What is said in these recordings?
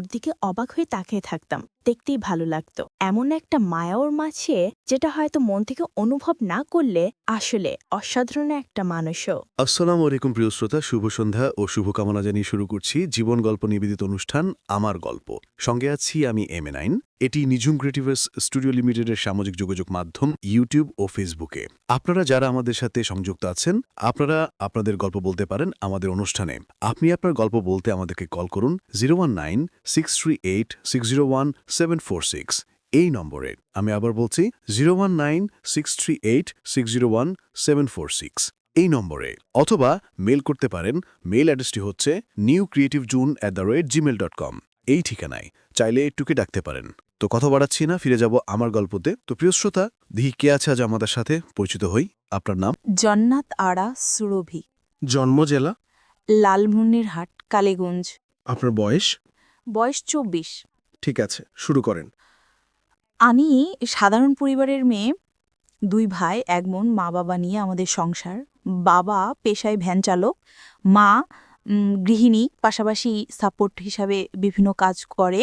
ওর দিকে অবাক হয়ে তাকিয়ে থাকতাম। দেখতেই ভালো লাগতো। এমন একটা মায়া ওর মাঝে যেটা হয়তো মন থেকে অনুভব না করলে আসলে অসাধারণ একটা মানুষও। আসসালাম আলাইকুম প্রিয় শ্রোতা, শুভ সন্ধ্যা ও শুভকামনা জানিয়ে শুরু করছি জীবন গল্প নিবেদিত অনুষ্ঠান আমার গল্প। সঙ্গে আছি আমি এম এ নাইন এটি নিঝুম ক্রিয়েটিভার্স স্টুডিও লিমিটেডের সামাজিক যোগাযোগ মাধ্যম, ইউটিউব ও ফেসবুকে। আপনারা যারা আমাদের সাথে সংযুক্ত আছেন, আপনারা আপনাদের গল্প বলতে পারেন আমাদের অনুষ্ঠানে। আপনি আপনার গল্প বলতে আমাদেরকে কল করুন zero one nine six three eight six zero one seven four six. এই নম্বরে আমি আবার বলছি, zero one nine six three eight six zero one seven four six. এই নম্বরে অথবা মেল করতে পারেন, মেল অ্যাড্রেসটি হচ্ছে new creative June at the rate Gmail dot com. এই ঠিকানায় চাইলে টুকে ডাকতে পারেন। তো কথা বাড়াচ্ছি না ফিরে যাব আমার গল্পতে। তো প্রিয় শ্রোতা দিহি কে আছে আজ আমাদের সাথে? পরিচিত হই আপনার নাম? জন্নাত আড়া সুরভি। জন্ম জেলা? লালমুন্নিরহাট কালীগঞ্জ। আপনার বয়স? বয়স চব্বিশ। ঠিক আছে শুরু করেন। আমি সাধারণ পরিবারের মেয়ে দুই ভাই এক বোন মা বাবা নিয়ে আমাদের সংসার। বাবা পেশায় ভ্যান চালক মা গৃহিণী পাশাপাশি সাপোর্ট হিসাবে বিভিন্ন কাজ করে।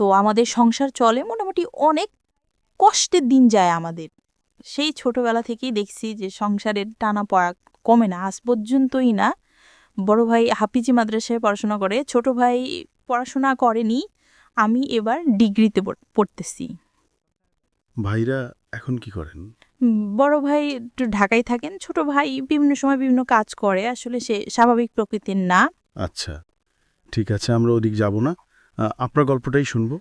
তো আমাদের সংসার চলে মোটামুটি অনেক কষ্টের দিন যায় আমাদের। সেই ছোটবেলা থেকেই দেখছি যে সংসারের টানা পড়া কমে না আজ পর্যন্তই না। বড় ভাই হাফিজি মাদ্রাসায় পড়াশোনা করে ছোট ভাই পড়াশোনা করেনি আমি এবার ডিগ্রিতে পড়তেছি। ভাইরা এখন কি করেন? বড় ভাই একটু ঢাকায় থাকেন ছোট ভাই বিভিন্ন সময় বিভিন্ন কাজ করে আসলে সে স্বাভাবিক প্রকৃতির না। আচ্ছা ঠিক আছে আমরা ওদিক যাব না। আপনার গল্পটাই শুনব।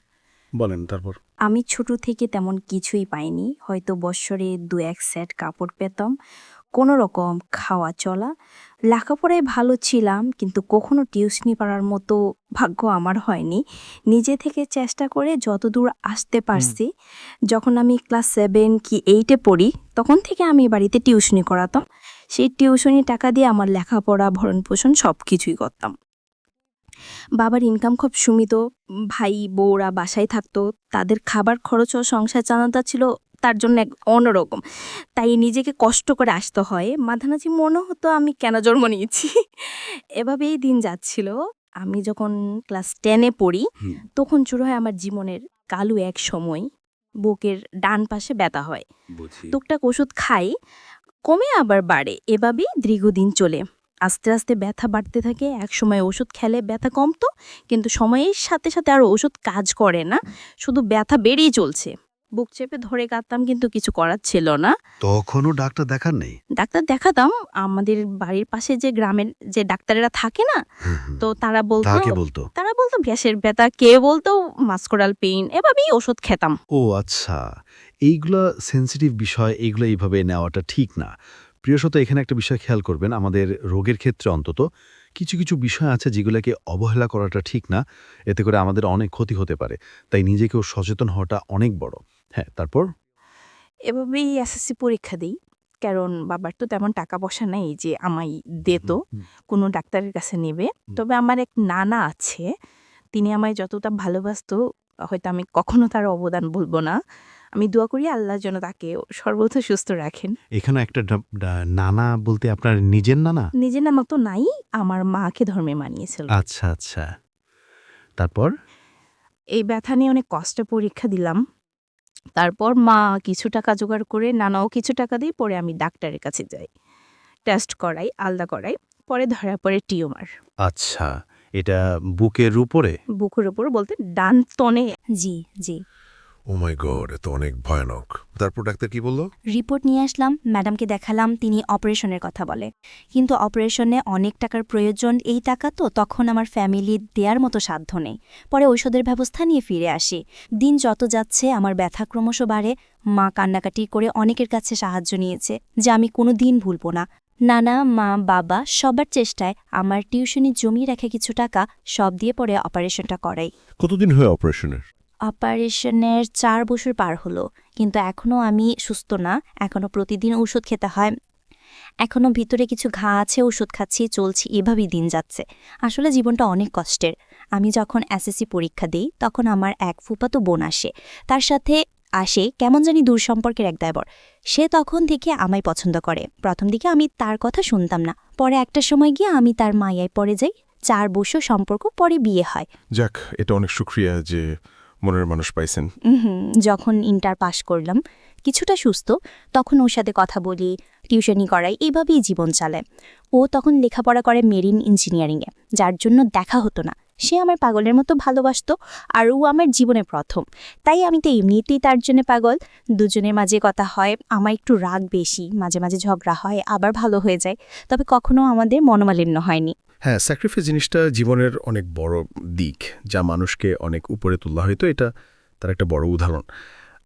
বলেন তারপর। আমি ছোট থেকে তেমন কিছুই পাইনি। হয়তো বৎসরে দু এক সেট কাপড় পেতাম কোনো রকম খাওয়া চলা। লেখাপড়ায় ভালো ছিলাম কিন্তু কখনো টিউশনি পারার মতো ভাগ্য আমার হয়নি। নিজে থেকে চেষ্টা করে যতদূর আসতে পারছি যখন আমি ক্লাস সেভেন কি এইটে পড়ি তখন থেকে আমি বাড়িতে টিউশনি করাতাম। সেই টিউশনি টাকা দিয়ে আমার লেখাপড়া ভরণ পোষণ সব কিছুই করতাম। বাবার ইনকাম খুব সীমিত ভাই বউরা বাসায় থাকতো তাদের খাবার খরচ ও সংসার চালানোটা ছিল তার জন্য এক অন্যরকম। তাই নিজেকে কষ্ট করে আসতে হয়। মাঝামাঝি মনে হতো আমি কেন জন্ম নিয়েছি? এভাবেই দিন যাচ্ছিল। আমি যখন ক্লাস টেনে পড়ি তখন শুরু হয় আমার জীবনের কালো এক সময়। বুকের ডান পাশে ব্যথা হয়। টুকটাক ওষুধ খাই কমে আবার বাড়ে। এভাবেই দীর্ঘদিন চলে। আস্তে আস্তে ব্যথা বাড়তে থাকে এক সময় ওষুধ খেলে ব্যথা কমতো কিন্তু সময়ের সাথে সাথে আর ওষুধ কাজ করে না শুধু ব্যথা বেড়েই চলছে। বুক চেপে ধরে কাঁদতাম কিন্তু কিছু করার ছিল না। তখনও ডাক্তার দেখার নেই? ডাক্তার দেখাতাম আমাদের বাড়ির পাশে যে গ্রামের যে ডাক্তারেরা থাকে না তো তারা বলতো বলতো? তারা বলতো গ্যাসের ব্যথা কে বলতো মাস্কোরাল পেইন এভাবেই ওষুধ খেতাম। ও আচ্ছা এইগুলা সেন্সিটিভ বিষয় এইগুলো এইভাবে নেওয়াটা ঠিক না। প্রিয়শত এখানে একটা বিষয় খেয়াল করবেন। আমাদের রোগের ক্ষেত্রে অন্তত কিছু কিছু বিষয় আছে যেগুলোকে অবহেলা করাটা ঠিক না। এতে করে আমাদের অনেক ক্ষতি হতে পারে। তাই নিজেকেও সচেতন হওয়াটা অনেক বড়। হ্যাঁ তারপর? এভাবেই এসএসসি পরীক্ষা দিই কারণ বাবার তো তেমন টাকা পয়সা নেই যে আমায় দিত কোনো ডাক্তারের কাছে নেবে। তবে আমার এক নানা আছে তিনি আমায় যতটা ভালোবাসতো হয়তো আমি কখনো তার অবদান বলব না। আমি দোয়া করি আল্লাহ যেন তাকে সর্বদা সুস্থ রাখেন। এখানে একটা নানা বলতে আপনার নিজের নানা? নিজের নামা তো নাই আমার মাকে ধর্মে মানিয়েছিল। আচ্ছা আচ্ছা। তারপর? এই ব্যথা নিয়ে অনেক কষ্টে পরীক্ষা দিলাম। তারপর মা কিছু টাকা জোগাড় করে নানাও কিছু টাকা দিয়ে পরে আমি ডাক্তারের কাছে যাই। টেস্ট করাই আলাদা করাই পরে ধরা পড়ে টিউমার। আচ্ছা এটা বুকের উপরে? বুকের উপর বলতে ডান তনে। জি জি। ও মাই গড এ তো অনেক ভয়ানক। তারপর ডাক্তার কি বলল? রিপোর্ট নিয়ে আসলাম ম্যাডামকে দেখালাম তিনি অপারেশনের কথা বলে। কিন্তু অপারেশনে অনেক টাকার প্রয়োজন এই টাকা তো তখন আমার ফ্যামিলি দেওয়ার মতো সাধ্য নেই। পরে ঔষধের ব্যবস্থা নিয়ে ফিরে আসি। দিন যত যাচ্ছে আমার ব্যথা ক্রমশ বাড়ে মা কান্নাকাটি করে অনেকের কাছে সাহায্য নিয়েছে যা আমি কোনো দিন ভুলব না। নানা মা বাবা সবার চেষ্টায় আমার টিউশনি জমিয়ে রেখে কিছু টাকা সব দিয়ে পরে অপারেশনটা করাই। কতদিন হয়ে অপারেশনের? অপারেশনের চার বছর পার হলো, কিন্তু এখনও আমি সুস্থ না। এখনও প্রতিদিন ওষুধ খেতে হয়। এখনও ভিতরে কিছু ঘা আছে ওষুধ খাচ্ছি, চলছি, এভাবেই দিন যাচ্ছে। আসলে জীবনটা অনেক কষ্টের। আমি যখন এসএসসি পরীক্ষা দিই, তখন আমার এক ফুপাতো বোন আসে। তার সাথে আসে কেমন জানি দূর সম্পর্কের এক দায়বর। সে তখন থেকে আমায় পছন্দ করে। প্রথম দিকে আমি তার কথা শুনতাম না। পরে একটা সময় গিয়ে আমি তার মায়ায় পড়ে যাই। চার বছর সম্পর্ক, পরে বিয়ে হয়। যাক, এটা অনেক সুক্রিয়া যে মনের মানুষ পাইছেন। যখন ইন্টার পাশ করলাম, কিছুটা সুস্থ, তখন ওর সাথে কথা বলি, টিউশনি করাই এইভাবেই জীবন চালায়। ও তখন লেখাপড়া করে মেরিন ইঞ্জিনিয়ারিংয়ে, যার জন্য দেখা হতো না। সে আমার পাগলের মতো ভালোবাসতো, আর ও আমার জীবনে প্রথম। তাই আমি তো এমনিতেই তার জন্য পাগল। দুজনের মাঝে কথা হয়, আমার একটু রাগ বেশি, মাঝে মাঝে ঝগড়া হয়, আবার ভালো হয়ে যায়। তবে কখনো আমাদের মনোমালিন্য হয়নি। হ্যাঁ স্যাক্রিফাইস জিনিসটা জীবনের অনেক বড় দিক, যা মানুষকে অনেক উপরে তোলা হয়তো এটা তার একটা বড় উদাহরণ।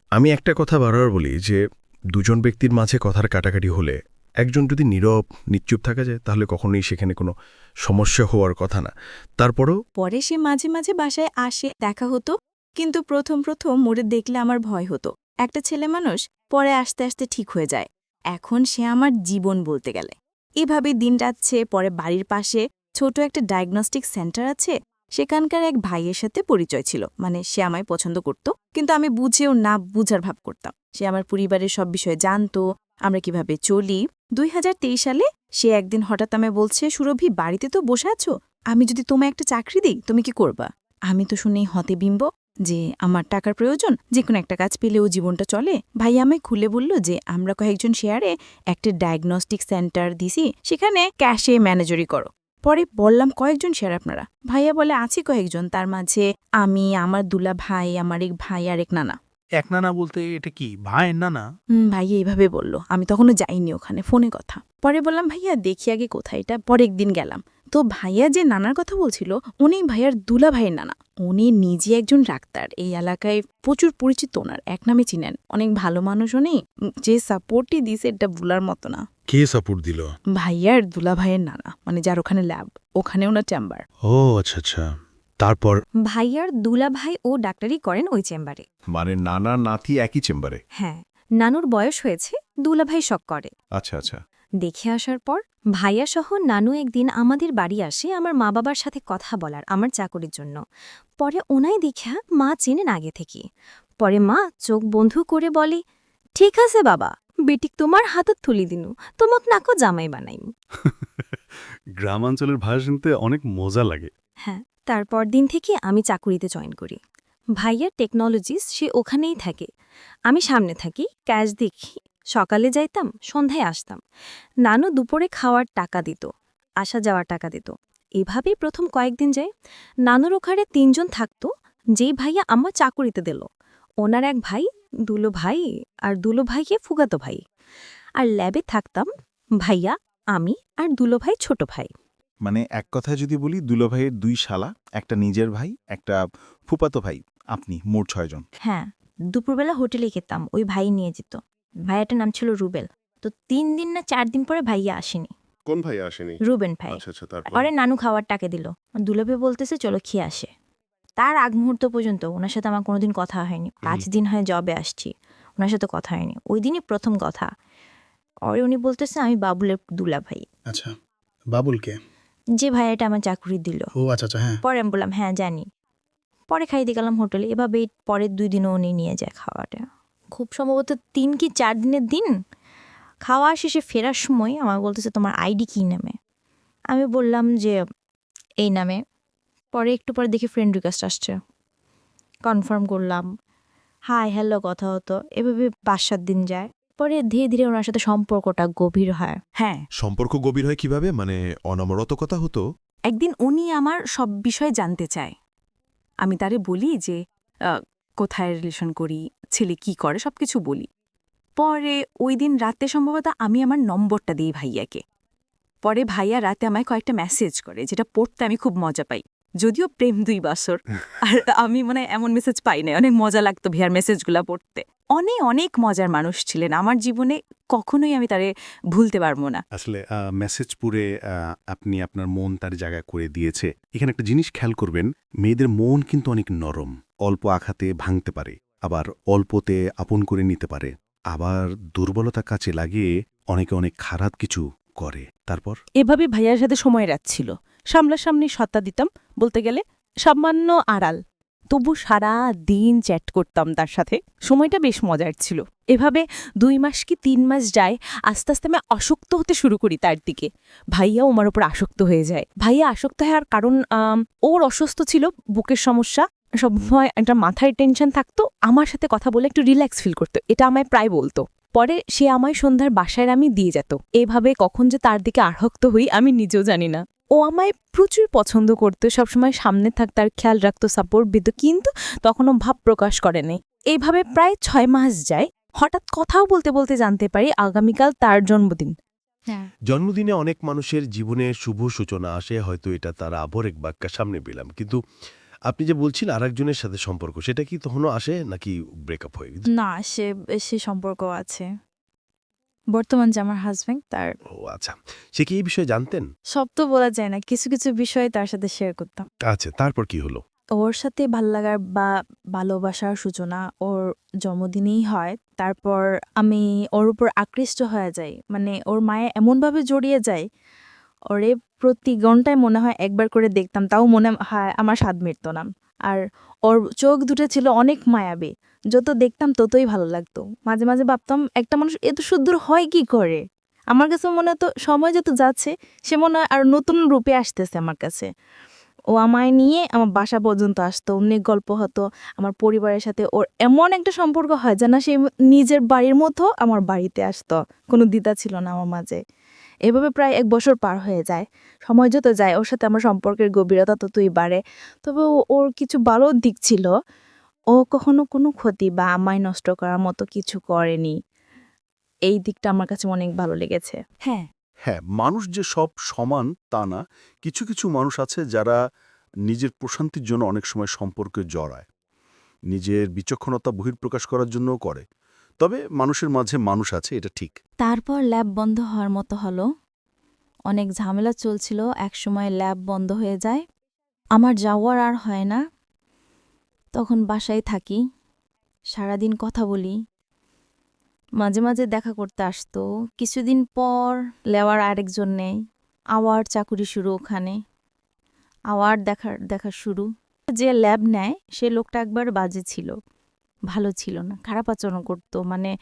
আমি একটা কথা বারবার বলি যে, দুজন ব্যক্তির মাঝে কথার কাটাকাটি হলে, একজন যদি নীরব নিশ্চুপ থাকা যায়, তাহলে কখনোই সেখানে কোনো সমস্যা হওয়ার কথা না। তারপরও পরে সে মাঝে মাঝে বাসায় আসে, দেখা হতো, কিন্তু প্রথম প্রথম মোড়ে দেখলে আমার ভয় হতো। একটা ছেলে মানুষ, পরে আস্তে আস্তে ঠিক হয়ে যায়। এখন সে আমার জীবন বলতে গেলে। এভাবে দিন যাচ্ছে পরে বাড়ির পাশে ছোট একটা ডায়াগনস্টিক সেন্টার আছে, সেখানকার এক ভাইয়ের সাথে পরিচয় ছিল। মানে সে আমায় পছন্দ করত, কিন্তু আমি বুঝেও না বুঝার ভাব করতাম। সে আমার পরিবারের সব বিষয়ে জানতো, আমরা কীভাবে চলি। দুই হাজার তেইশ সালে সে একদিন হঠাৎ আমায় বলছে, সুরভি, বাড়িতে তো বসে আছো? আমি যদি তোমায় একটা চাকরি দিই, তুমি কি করবা? আমি তো শুনেই হতে বিম্ব যে আমার টাকার প্রয়োজন, যে কোনো একটা কাজ পেলেও জীবনটা চলে। ভাই আমায় খুলে বলল যে, আমরা কয়েকজন শেয়ারে একটা ডায়াগনস্টিক সেন্টার দিছি, সেখানে ক্যাশে ম্যানেজারি করো। পরে বললাম কয়েকজন শেয়ার আপনারা? ভাইয়া বলে আছি কয়েকজন। তার মাঝে আমি আমার দুলা ভাই আমার এক ভাই আর এক নানা। এক নানা বলতে এটা কি ভাইয়ের নানা? ভাই ভাইয়া এইভাবে বলল। আমি তখনও যাইনি ওখানে ফোনে কথা। পরে বললাম ভাইয়া দেখি আগে কোথায় এটা। পরে একদিন গেলাম। তো ভাইয়া যে নানার কথা বলছিল উনি ভাইয়ার দুলা ভাইয়ের নানা। উনি নিজে একজন ডাক্তার। এই এলাকায় প্রচুর পরিচিত ওনার এক নামে চিনেন। অনেক ভালো মানুষ উনি যে সাপোর্টই দিছে এটা ভুলার মতো না। কে সাপোর্ট দিল? ভাইয়ার দুলা ভাইয়ের নানা মানে যার ওখানে ল্যাব ওখানে ওনার চেম্বার। ও আচ্ছা আচ্ছা। তারপর? ভাইয়ার দুলা ভাই ও ডাক্তারি করেন ওই চেম্বারে। মানে নানা নাতি একই চেম্বারে? হ্যাঁ নানুর বয়স হয়েছে দুলা ভাই শখ করে। আচ্ছা আচ্ছা। দেখে আসার পর ভাইয়া সহ নানু একদিন আমাদের বাড়ি আসে আমার মা বাবার সাথে কথা বলার আমার চাকরির জন্য। পরে ওনাই দেখা মা চেনেন আগে থেকে পরে মা চোখ বন্ধু করে বলে ঠিক আছে বাবা বেটিক তোমার হাতত তুলি দিনু তোমাক নাকো জামাই বানাইম। গ্রামাঞ্চলের ভাষা শুনতে অনেক মজা লাগে। হ্যাঁ তারপর দিন থেকে আমি চাকুরিতে জয়েন করি। ভাইয়ার টেকনোলজিস সে ওখানেই থাকে। আমি সামনে থাকি ক্যাশ দেখি সকালে যাইতাম সন্ধ্যায় আসতাম। নানু দুপুরে খাওয়ার টাকা দিত আসা যাওয়ার টাকা দিত। এভাবেই প্রথম কয়েকদিন যায়। নানুর ওখানে তিনজন থাকতো যেই ভাইয়া আমার চাকুরিতে দিল। ওনার এক ভাই দুলো ভাই আর দুলো ভাইয়ে ফুগাতো ভাই। আর ল্যাবে থাকতাম ভাইয়া আমি আর দুলো ভাই ছোট ভাই। মানে এক কথায় যদি বলি দুলো ভাইয়ের দুই শালা একটা নিজের ভাই একটা ফুপাতো ভাই। আপনি মোট ছয়জন। হ্যাঁ দুপুরবেলা হোটেলে খেতাম ওই ভাই নিয়ে যেত। ভাইয়াটার নাম ছিল রুবেল। তো তিন দিন না চার দিন পরে ভাইয়া আসেনি। কোন ভাই আসেনি? রুবেন ভাই। আচ্ছা আচ্ছা তারপর? পরে নানু খাওয়ার টাকা দিল। দুলাভে বলতেছে চলো খেয়ে আসে। তার আগ মুহূর্ত পর্যন্ত ওনার সাথে আমার কোনোদিন কথা হয়নি। পাঁচ দিন হয় জবে আসছি ওনার সাথে কথা হয়নি। ওই দিনই প্রথম কথা। পরে উনি বলতেছে আমি বাবুলের দুলা ভাই। আচ্ছা বাবুলকে যে ভাইয়াটা আমার চাকরি দিল। ও আচ্ছা আচ্ছা হ্যাঁ। পরে আমি বললাম হ্যাঁ জানি। পরে খাইতে গেলাম হোটেলে। এভাবে পরের দুই দিনও উনি নিয়ে যায় খাওয়াটা। খুব সম্ভবত তিন কি চার দিনের দিন খাওয়া শেষে ফেরার সময় আমার বলতেছে তোমার আইডি কী? নামে। আমি বললাম যে এই নামে। পরে একটু পরে দেখি ফ্রেন্ড রিকোয়েস্ট আসছে। কনফার্ম করলাম। হাই হ্যালো কথা হতো। এভাবে পাঁচ সাত দিন যায়। পরে ধীরে ধীরে ওনার সাথে সম্পর্কটা গভীর হয়। হ্যাঁ। সম্পর্ক গভীর হয় কীভাবে? মানে অনবরত কথা হতো? একদিন উনি আমার সব বিষয়ে জানতে চায়। আমি তারে বলি যে কোথায় রিলেশন করি? ছেলে কি করে সব কিছু বলি। পরে ওই দিন রাতে সম্ভবত আমি আমার নম্বরটা দিই ভাইয়াকে। পরে ভাইয়া রাতে আমায় কয়েকটা মেসেজ করে যেটা পড়তে আমি খুব মজা পাই। যদিও প্রেম দুই বাসর আর আমি মানে এমন মেসেজ পাই না অনেক মজা লাগতো ভিয়ার মেসেজগুলা পড়তে। অনেক অনেক মজার মানুষ ছিলেন আমার জীবনে কখনোই আমি তারে ভুলতে পারব না। আসলে মেসেজ পুরে আপনি আপনার মন তার জায়গায় করে দিয়েছে। এখানে একটা জিনিস খেয়াল করবেন মেয়েদের মন কিন্তু অনেক নরম অল্প আঘাতে ভাঙতে পারে। আবার অল্পতে আপন করে নিতে পারে। আবার দুর্বলতা কাছে লাগিয়ে অনেকে অনেক খারাপ কিছু করে। তারপর? এভাবে ভাইয়ার সাথে সময় রাখছিল সামনাসামনি সত্তা দিতাম, বলতে গেলে সামান্য আড়াল। তবু সারা দিন চ্যাট করতাম তার সাথে। সময়টা বেশ মজার ছিল। এভাবে দুই মাস কি তিন মাস যায়, আস্তে আস্তে আমি আসক্ত হতে শুরু করি তার দিকে। ভাইয়াও আমার ওপর আসক্ত হয়ে যায়। ভাইয়া আসক্ত হওয়ার কারণ ওর অসুস্থ ছিল, বুকের সমস্যা। সবসময় একটা মাথায় টেনশন থাকতো আমার সাথে কথা বলে একটু রিল্যাক্স ফিল করতো। এটা আমায় প্রায় বলতো। পরে সে আমায় সন্ধ্যার বাসায় আমি দিয়ে যেত। এভাবে কখন যে তার দিকে আসক্ত হই আমি নিজেও জানি না। ও আমায় প্রচুর পছন্দ করতো সবসময় সামনে থাক তার খেয়াল রাখতো সাপোর্ট দিত কিন্তু তখনও ভাব প্রকাশ করেনি এইভাবে প্রায় ছয় মাস যায়। হঠাৎ কথাও বলতে বলতে জানতে পারি আগামীকাল তার জন্মদিন। জন্মদিনে অনেক মানুষের জীবনে শুভ সূচনা আসে হয়তো এটা তার আবরেক বাক্যা সামনে পেলাম। কিন্তু আপনি যে বলছেন আরেকজনের সাথে সম্পর্ক সেটা কি তখনও আসে নাকি ব্রেকআপ হয়ে গেছে? না সে সে সম্পর্ক আছে। বর্তমান যে আমার হাজব্যান্ড তার ও আচ্ছা। সে কি এই বিষয়ে জানতেন? সব তো বলা যায় না কিছু কিছু বিষয় তার সাথে শেয়ার করতাম। আচ্ছা তারপর কি হলো? ওর সাথে ভালো লাগার বা ভালোবাসার সূচনা ওর জন্মদিনেই হয় তারপর আমি ওর উপর আকৃষ্ট হয়ে যাই। মানে ওর মায়ে এমনভাবে জড়িয়ে যায় ওরে প্রতি ঘন্টায় মনে হয় একবার করে দেখতাম, তাও মনে হয় আমার স্বাদ মিটত না। আর ওর চোখ দুটো ছিল অনেক মায়াবী, যত দেখতাম ততই ভালো লাগতো। মাঝে মাঝে ভাবতাম, একটা মানুষ এত সুন্দর হয় কি করে? আমার কাছে মনে হতো, সময় যত যাচ্ছে, সে মনে হয় আর নতুন রূপে আসতেছে আমার কাছে। ও আমায় নিয়ে আমার বাসা পর্যন্ত আসতো, অনেক গল্প হতো, আমার পরিবারের সাথে ওর এমন একটা সম্পর্ক হয় যেন সে নিজের বাড়ির মতো আমার বাড়িতে আসতো। কোনো দ্বিধা ছিল না আমার মাঝে। এভাবে প্রায় এক বছর পার হয়ে যায়। সময় যত যায় ওর সাথে আমার সম্পর্কের গভীরতা ততই বাড়ে। তবে ও- ওর কিছু ভালো দিক ছিল। ও কখনো কোনো ক্ষতি বা আমায় নষ্ট করার মতো কিছু করেনি। এই দিকটা আমার কাছে অনেক ভালো লেগেছে। হ্যাঁ। হ্যাঁ মানুষ যে সব সমান তা না। কিছু কিছু মানুষ আছে যারা নিজের প্রশান্তির জন্য অনেক সময় সম্পর্কে জড়ায়। নিজের বিচক্ষণতা বহির্প্রকাশ করার জন্যও করে। তবে মানুষের মাঝে মানুষ আছে, এটা ঠিক। তারপর ল্যাব বন্ধ হওয়ার মতো হলো। অনেক ঝামেলা চলছিল, একসময় ল্যাব বন্ধ হয়ে যায়। আমার যাওয়ার আর হয় না। তখন বাসায় থাকি, সারাদিন কথা বলি। মাঝে মাঝে দেখা করতে আসতো। কিছুদিন পর লেওয়ার আরেকজন নেই। আওয়ার চাকুরি শুরু ওখানে। আওয়ার দেখার দেখা শুরু। যে ল্যাব নেয়, সে লোকটা একবার বাজে ছিল। ভালো ছিল না, খারাপ আচরণ করতো। মানে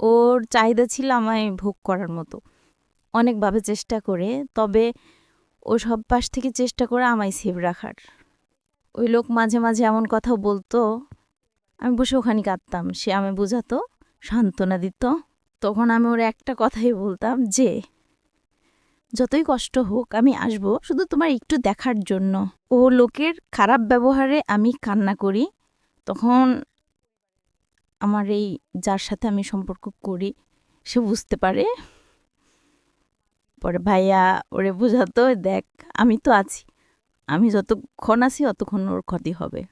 ওর চাহিদা ছিল আমায় ভোগ করার মতো। অনেকভাবে চেষ্টা করে, তবে ও সব পাশ থেকে চেষ্টা করে আমায় সেভ রাখার। ওই লোক মাঝে মাঝে এমন কথা বলতো, আমি বসে ওখানে কাঁদতাম, সে আমি বোঝাতো, সান্ত্বনা দিত। তখন আমি ওর একটা কথাই বলতাম যে, যতই কষ্ট হোক, আমি আসব, শুধু তোমার একটু দেখার জন্য। ও লোকের খারাপ ব্যবহারে আমি কান্না করি। তখন আমার এই যার সাথে আমি সম্পর্ক করি সে বুঝতে পারে। পরে ভাইয়া ওরে বোঝাতো দেখ আমি তো আছি। আমি যতক্ষণ আছি অতক্ষণ ওর ক্ষতি হবে।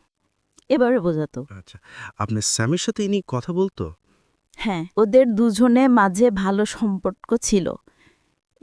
এবারে বোঝাতো। আচ্ছা আপনার স্বামীর সাথে ইনি কথা বলতো? হ্যাঁ ওদের দুজনে মাঝে ভালো সম্পর্ক ছিল।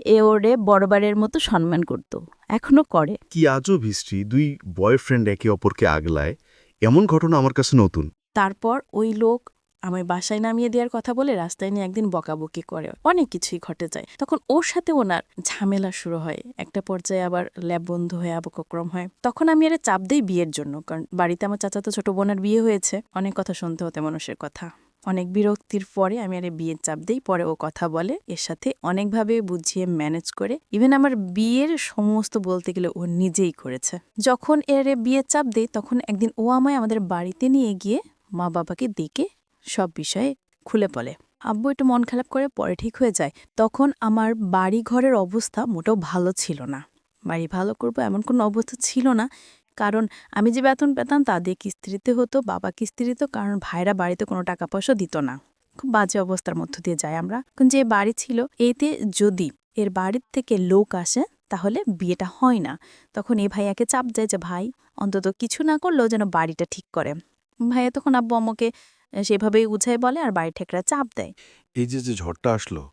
এ ওরে বড়বারের মতো সম্মান করত এখনও করে। কি আজব হিস্ট্রি দুই বয়ফ্রেন্ড একে অপরকে আগলায়। এমন ঘটনা আমার কাছে নতুন। তারপর ওই লোক আমায় বাসায় নামিয়ে দেওয়ার কথা বলে রাস্তায় নিয়ে একদিন বকাবকি করে। অনেক কিছুই ঘটে যায়। তখন ওর সাথে ওনার ঝামেলা শুরু হয়। একটা পর্যায়ে আবার ল্যাব বন্ধ হয়ে আবকক্রম হয়। তখন আমি আরে চাপ দেই বিয়ের জন্য, কারণ বাড়িতে আমার চাচাতো ছোট বোনের বিয়ে হয়েছে। অনেক কথা শুনতে হতে মানুষের কথা। অনেক বিরক্তির পরে আমি আরে বিয়ের চাপ দেই। পরে ও কথা বলে। এর সাথে অনেকভাবে বুঝিয়ে ম্যানেজ করে। ইভেন আমার বিয়ের সমস্ত বলতে গেলে ও নিজেই করেছে। যখন এর বিয়ের চাপ দেই, তখন একদিন ও আমায় আমাদের বাড়িতে নিয়ে গিয়ে মা বাবাকে ডেকে সব বিষয়ে খুলে বলে। আব্বু একটু মন খারাপ করে পরে ঠিক হয়ে যায়। তখন আমার বাড়ি ঘরের অবস্থা মোটেও ভালো ছিল না। বাড়ি ভালো করব এমন কোনো অবস্থা ছিল না। কারণ আমি যে বেতন পেতাম তা দিয়ে কিস্তিতে হতো, বাবা কিস্তিতে কারণ ভাইরা বাড়িতে কোনো টাকা পয়সা দিত না। খুব বাজে অবস্থার মধ্য দিয়ে যাই আমরা। এখন যে বাড়ি ছিল, এতে যদি এর বাড়ির থেকে লোক আসে, তাহলে বিয়েটা হয় না। তখন এই ভাইয়াকে চাপ যায় যে, ভাই, অন্তত কিছু না করলেও যেন বাড়িটা ঠিক করে। ভাইয়া তখন আব্বু আমাকে সেভাবেই উঝাই বলে আর বাড়ি ঠেকরা চাপ দেয়। এই যে যে ঝড়টা আসলো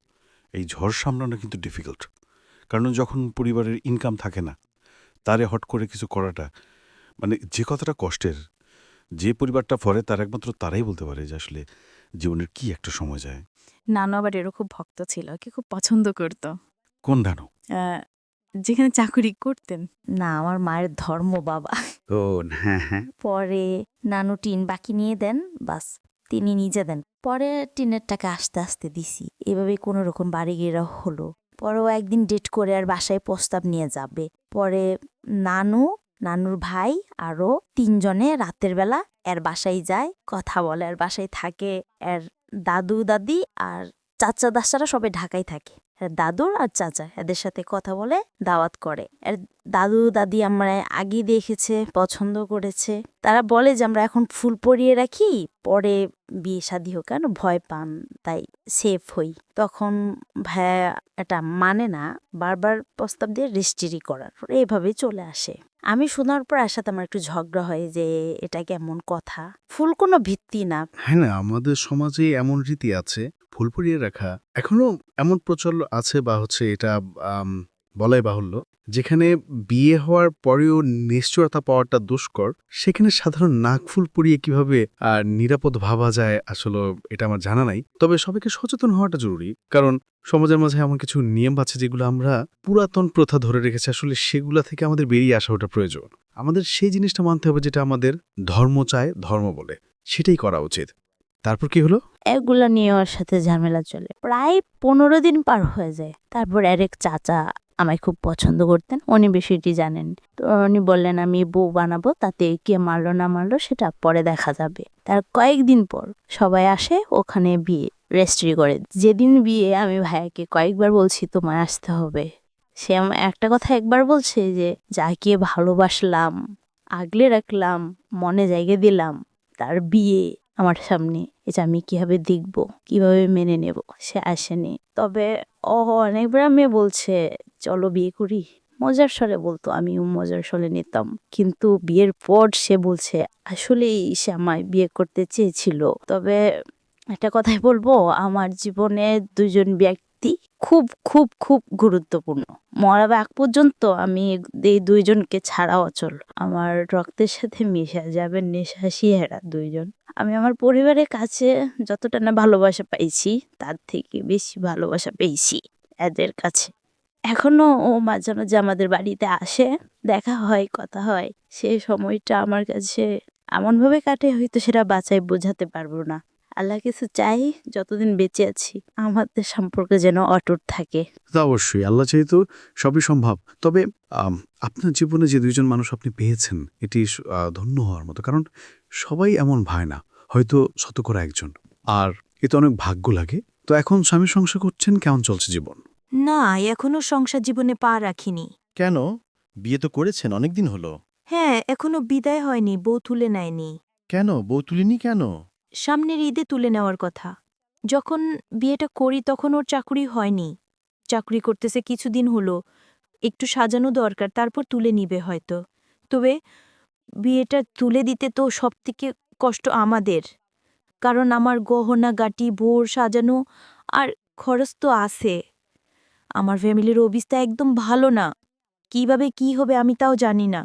এই ঝড় সামলানো কিন্তু ডিফিকাল্ট কারণ যখন পরিবারের ইনকাম থাকে না তারে হট করে কিছু করাটা মানে যে কথাটা কষ্টের যে পরিবারটা ফরে তার একমাত্র তারাই বলতে পারে যে আসলে জীবনের কি একটা সময় যায়। নানু আবার এরও খুব ভক্ত ছিল কি খুব পছন্দ করতো। কোন ধানো আহ, যেখানে চাকরি করতেন। না আমার মায়ের ধর্ম বাবা। ও হ্যাঁ হ্যাঁ। পরে নানু টিন বাকি নিয়ে দেন বাস। তিনি নিজে দেন। পরে টিনের টাকা আস্তে আস্তে দিছি। এভাবে কোনো রকম বাড়ি গেরা হলো। পরেও একদিন ডেট করে আর বাসায় প্রস্তাব নিয়ে যাবে। পরে নানু নানুর ভাই আরও তিনজনে রাতের বেলা এর বাসায় যায় কথা বলে আর বাসায় থাকে। এর দাদু দাদি আর চাচা দাসারা সবাই ঢাকায় থাকে। দাদুর আর চাচা এদের সাথে কথা বলে দাওয়াত করে। এর দাদু দাদি আমরা আগে দেখেছে, পছন্দ করেছে। তারা বলে যে আমরা এখন ফুল পরিয়ে রাখি, পরে বিয়ে শাদি হোক, কেন ভয় পান, তাই সেফ হই। তখন ভাইয়া এটা মানে না, বারবার প্রস্তাব দিয়ে রেজিস্ট্রি করার এইভাবে চলে আসে। আমি শোনার পর আর সাথে আমার একটু ঝগড়া হয় যে এটা কেমন কথা। ফুল কোনো ভিত্তি না। হ্যাঁ না, আমাদের সমাজে এমন রীতি আছে, ফুল পরিয়ে রাখা। এখনও এমন প্রচল আছে বা হচ্ছে এটা বলাই বাহুল্য। যেখানে বিয়ে হওয়ার পরেও নিশ্চয়তা পাওয়াটা দুষ্কর, সেখানে সাধারণ নাকফুল পরিয়ে কীভাবে আর নিরাপদ ভাবা যায় আসলে এটা আমার জানা নাই। তবে সবাইকে সচেতন হওয়াটা জরুরি, কারণ সমাজের মাঝে এমন কিছু নিয়ম আছে যেগুলো আমরা পুরাতন প্রথা ধরে রেখেছি, আসলে সেগুলা থেকে আমাদের বেরিয়ে আসা ওটা প্রয়োজন। আমাদের সেই জিনিসটা মানতে হবে যেটা আমাদের ধর্ম চায়, ধর্ম বলে, সেটাই করা উচিত। তারপর কি হলো? এগুলা নিয়ে ওর সাথে ঝামেলা চলে। প্রায় পনেরো দিন পার হয়ে যায়, তারপর আরেক চাচা আমায় খুব পছন্দ করতেন। উনি বিষয়টি জানেন তো উনি বললেন, আমি বউ বানাবো, তাতে কে মারলো না মারলো সেটা পরে দেখা যাবে। তার কয়েকদিন পর সবাই আসে ওখানে বিয়ে, রেজিস্ট্রি করে। যেদিন বিয়ে আমি ভাইয়াকে কয়েকবার বলছি, তোমায় আসতে হবে। সে একটা কথা একবার বলছে যে, যাকে ভালোবাসলাম, আগলে রাখলাম, মনে জায়গা দিলাম, তার বিয়ে আমার সামনে, এটা আমি কীভাবে দেখব, কীভাবে মেনে নেব? সে আসেনি। তবে ও অনেকবার আমি বলছে চলো বিয়ে করি। মজার স্বরে বলতো, আমিও মজার স্বরে নিতাম। কিন্তু বিয়ের পর সে বলছে, আসলেই সে আমায় বিয়ে করতে চেয়েছিল। তবে একটা কথাই বলব, আমার জীবনে দুজন ব্যক্তি খুব খুব খুব গুরুত্বপূর্ণ। মরাবে আগ পর্যন্ত আমি এই দুইজনকে ছাড়া অচল। আমার রক্তের সাথে মিশে যাবে নিঃশ্বাসী এরা দুইজন। আমি আমার পরিবারের কাছে যতটা না ভালোবাসা পাইছি, তার থেকে বেশি ভালোবাসা পেয়েছি এদের কাছে। এখনও ও মাঝে মাঝে আমাদের বাড়িতে আসে, দেখা হয়, কথা হয়। সেই সময়টা আমার কাছে এমনভাবে কাটে, হয়তো সেটা বাঁচাই বোঝাতে পারব না। আল্লাহ কিছু চাই, যতদিন বেঁচে আছি, আমাদের সম্পর্ক যেন অটুট থাকে। তা অবশ্যই, আল্লাহ যেহেতু সবই সম্ভব। তবে আপনার জীবনে যে দুইজন মানুষ আপনি পেয়েছেন, এটি ধন্য হওয়ার মতো। কারণ সবাই এমন ভায় না, হয়তো শতকরা একজন। আর এতে অনেক ভাগ্য লাগে। তো এখন স্বামী সংসার করছেন, কেমন চলছে জীবন? না এখনও সংসার জীবনে পা রাখিনি। কেন? বিয়ে তো করেছেন অনেকদিন হলো। হ্যাঁ এখনও বিদায় হয়নি বউ তুলে নেয়নি। কেন? বউ তুলিনি কেন? সামনের ঈদে তুলে নেওয়ার কথা। যখন বিয়েটা করি তখন ওর চাকুরি হয়নি। চাকরি করতেছে কিছুদিন হলো। একটু সাজানো দরকার তারপর তুলে নিবে হয়তো। তবে বিয়েটা তুলে দিতে তো সবথেকে কষ্ট আমাদের। কারণ আমার গহনা গাটি বোর সাজানো আর খরচ তো আছে। আমার ফ্যামিলির অবস্থা একদম ভালো না। কীভাবে কি হবে আমি তাও জানি না।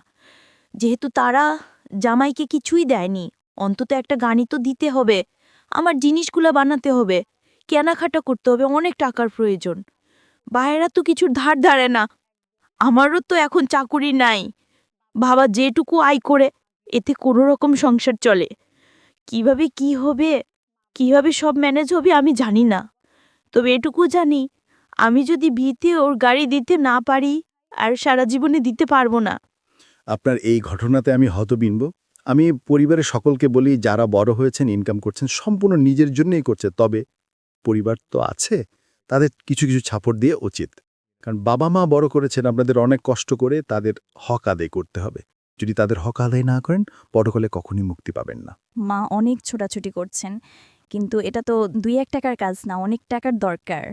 যেহেতু তারা জামাইকে কিছুই দেয়নি, অন্তত একটা গাড়ি তো দিতে হবে, আমার জিনিসগুলো বানাতে হবে, কেনাকাটা করতে হবে, অনেক টাকার প্রয়োজন। বাইরেরা তো কিছুর ধার ধারে না, আমারও তো এখন চাকুরি নাই। বাবা যেটুকু আয় করে, এতে কোনো রকম সংসার চলে। কীভাবে কি হবে, কীভাবে সব ম্যানেজ হবে আমি জানি না। তবে এটুকু জানি আমি যদি বিয়েতে ওর গাড়ি দিতে না পারি আর সারা জীবনে দিতে পারব না। আপনার এই ঘটনাতে আমি হতবিনব। আমি পরিবারের সকলকে বলি যারা বড় হয়েছেন ইনকাম করছেন সম্পূর্ণ নিজের জন্যই করছে। তবে পরিবার তো আছে তাদের কিছু কিছু ছাপড় দিয়ে উচিত। কারণ বাবা মা বড় করেছেন আপনাদের অনেক কষ্ট করে তাদের হক আদায় করতে হবে। যদি তাদের হক আদায় না করেন বড়কালে কখনই মুক্তি পাবেন না। মা অনেক ছোটাছুটি করছেন কিন্তু এটা তো দুই এক টাকার কাজ না অনেক টাকার দরকার।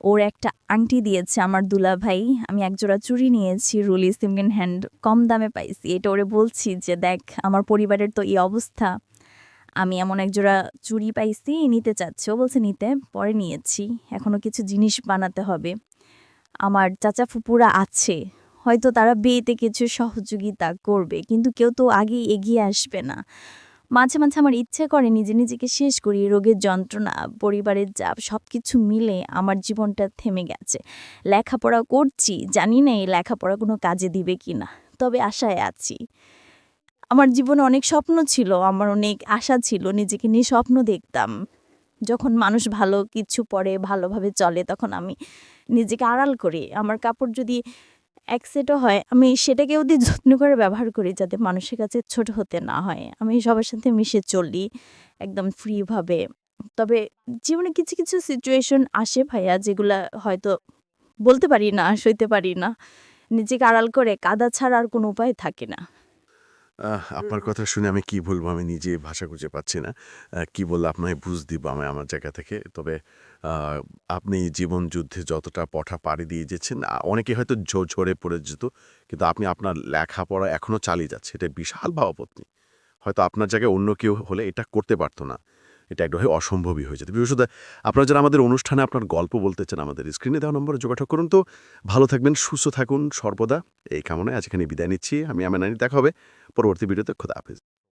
ওর একটা আংটি দিয়েছে আমার দুলা ভাই আমি একজোড়া চুরি নিয়েছি রুলি সেকেন্ড হ্যান্ড কম দামে পাইছি। এটা ওরে বলছি যে, দেখ, আমার পরিবারের তো এই অবস্থা। আমি এমন একজোড়া চুরি পাইছি, নিতে চাচ্ছি। ও বলছে, নিতে। পরে নিয়েছি। এখনও কিছু জিনিস বানাতে হবে। আমার চাচা ফুপুরা আছে। হয়তো তারা বিয়েতে কিছু সহযোগিতা করবে, কিন্তু কেউ তো আগেই এগিয়ে আসবে না। মাঝে মাঝে আমার ইচ্ছে করে নিজে নিজেকে শেষ করি, রোগের যন্ত্রণা, পরিবারের চাপ সব কিছু মিলে আমার জীবনটা থেমে গেছে। লেখাপড়া করছি, জানি না এই লেখাপড়া কোনো কাজে দিবে কি না তবে আশায় আছি। আমার জীবনে অনেক স্বপ্ন ছিল, আমার অনেক আশা ছিল, নিজেকে নিয়ে স্বপ্ন দেখতাম। যখন মানুষ ভালো কিছু পড়ে, ভালোভাবে চলে, তখন আমি নিজেকে আড়াল করি। আমার কাপড় যদি এক সেটও হয়, আমি সেটাকে অতি যত্ন করে ব্যবহার করি যাতে মানুষের কাছে ছোট হতে না হয়। আমি সবার সাথে মিশে চলি একদম ফ্রিভাবে তবে জীবনে কিছু কিছু সিচুয়েশন আসে ভাইয়া যেগুলা হয়তো বলতে পারি না, সইতে পারি না। নিজেকে আড়াল করে কাদা ছাড়া আর কোনো উপায় থাকে না। আপনার কথা শুনে আমি কি বলব? আমি নিজে ভাষা খুঁজে পাচ্ছি না। কি বললে আপনাকে বুঝ দিব আমি আমার জায়গা থেকে। তবে আপনি জীবন যুদ্ধে যতটা পঠা পাড়ি দিয়ে যেছেন অনেকে হয়তো ঝো- ঝরে পড়ে যেত কিন্তু আপনি আপনার লেখাপড়া এখনও চালিয়ে যাচ্ছে। এটা বিশাল ভাবপত্নী হয়তো আপনার জায়গায় অন্য কেউ হলে এটা করতে পারতো না। এটা একদম অসম্ভবই হয়ে যেত। বিশেষত আপনারা যারা আমাদের অনুষ্ঠানে আপনার গল্প বলতে চান আমাদের স্ক্রিনে দেওয়া নম্বরে যোগাযোগ করুন তো। ভালো থাকবেন, সুস্থ থাকুন, সর্বদা। এই কামনায় আজ এখানে বিদায় নিচ্ছি। আমি আমার নানি দেখা হবে পরবর্তী ভিডিওতে। খোদা হাফেজ।